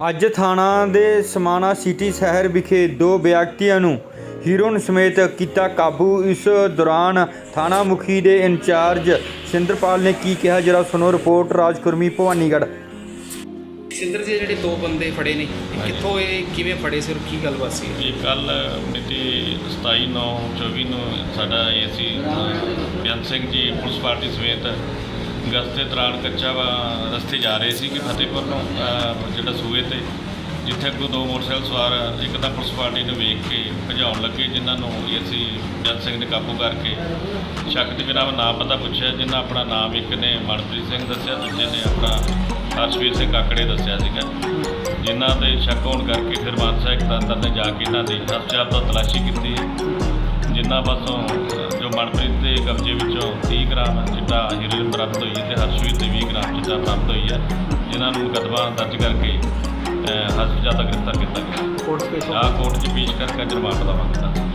ਅੱਜ ਥਾਣਾ ਦੇ ਸਮਾਣਾ ਸਿਟੀ ਸ਼ਹਿਰ ਵਿਖੇ ਦੋ ਵਿਅਕਤੀਆਂ ਨੂੰ ਹੀਰੋਨ ਸਮੇਤ ਕੀਤਾ ਕਾਬੂ। ਇਸ ਦੌਰਾਨ ਥਾਣਾ ਮੁਖੀ ਦੇ ਇੰਚਾਰਜ ਸਿੰਦਰਪਾਲ ਨੇ ਕੀ ਕਿਹਾ ਜਰਾ ਸੁਣੋ ਰਿਪੋਰਟ ਰਾਜਕੁਰਮੀ ਭਵਾਨੀਗੜ੍ਹ। ਸਿੰਦਰ ਜੀ ਜਿਹੜੇ ਦੋ ਬੰਦੇ ਫੜੇ ਨੇ ਇਹ ਕਿੱਥੋਂ ਇਹ ਕਿਵੇਂ ਫੜੇ ਸੀ ਔਰ ਕੀ ਗੱਲਬਾਤ ਸੀ? ਇਹ ਕੱਲ ਮਿਤੀ 27 9 24 ਨੂੰ ਸਾਡਾ ਏਸੀ ਬਿਆਨ ਸਿੰਘ ਜੀ ਪੁਲਿਸ ਪਾਰਟੀ ਸਮੇਤ ਗਸਤੇ ਦੇ ਦੌਰਾਨ ਕੱਚਾ ਰਸਤੇ ਜਾ ਰਹੇ ਸੀ ਕਿ ਫਤਿਹਪੁਰ ਨੂੰ ਜਿਹੜਾ ਸੂਏ ਤੇ, ਜਿੱਥੇ ਅੱਗੋਂ ਦੋ ਮੋਟਰਸਾਈਕਲ ਸਵਾਰ, ਇੱਕ ਤਾਂ ਪੁਲਿਸ ਪਾਰਟੀ ਨੂੰ ਵੇਖ ਕੇ ਭਜਾਉਣ ਲੱਗੇ, ਜਿਨ੍ਹਾਂ ਨੂੰ ਅਸੀਂ ਜਨ ਸਿੰਘ ਨੇ ਕਾਬੂ ਕਰਕੇ ਸ਼ੱਕ ਦੇ ਬਿਨਾਂ ਨਾਂ ਪਤਾ ਪੁੱਛਿਆ, ਜਿਨ੍ਹਾਂ ਆਪਣਾ ਨਾਮ ਇੱਕ ਨੇ ਮਨਪ੍ਰੀਤ ਸਿੰਘ ਦੱਸਿਆ, ਦੂਜੇ ਨੇ ਆਪਣਾ ਹਰਸ਼ਵੀਰ ਸਿੰਘ ਕਾਕੜੇ ਦੱਸਿਆ ਸੀਗਾ। ਜਿਨ੍ਹਾਂ ਦੇ ਸ਼ੱਕ ਹੋਣ ਕਰਕੇ ਫਿਰ ਮਾਨਸਾ ਇੱਕ ਤੰਤਰ ਨੇ ਜਾ ਕੇ ਇਹਨਾਂ ਦੀ ਹਸਪਤਾਲ ਤੋਂ ਤਲਾਸ਼ੀ ਕੀਤੀ ਜਿਨ੍ਹਾਂ ਪਾਸੋਂ ਜੋ ਮਨਪ੍ਰੀਤ ਦੇ ਕਬਜ਼ੇ ਵਿੱਚੋਂ 30 ਗ੍ਰਾਮ ਚਿੱਟਾ ਹੀਰੋਇਨ ਬਰਾਮਦ ਹੋਈ ਤੇ ਹਰਸ਼ਵੀਰ ਦੇ 20 ਗ੍ਰਾਮ ਚਿੱਟਾ ਬਰਾਮਦ ਹੋਈ ਹੈ। ਜਿਨ੍ਹਾਂ ਨੂੰ ਮੁਕੱਦਮਾ ਦਰਜ ਕਰਕੇ ਹਸਪਤਾਲ ਦਾ ਗ੍ਰਿਫਤਾਰ ਕੀਤਾ ਗਿਆ। ਕੋਰਟ 'ਚ ਪੇਸ਼ ਕਰਕੇ ਅੱਜ ਰਿਮਾਂਡ ਦਾ ਮੰਗਦਾ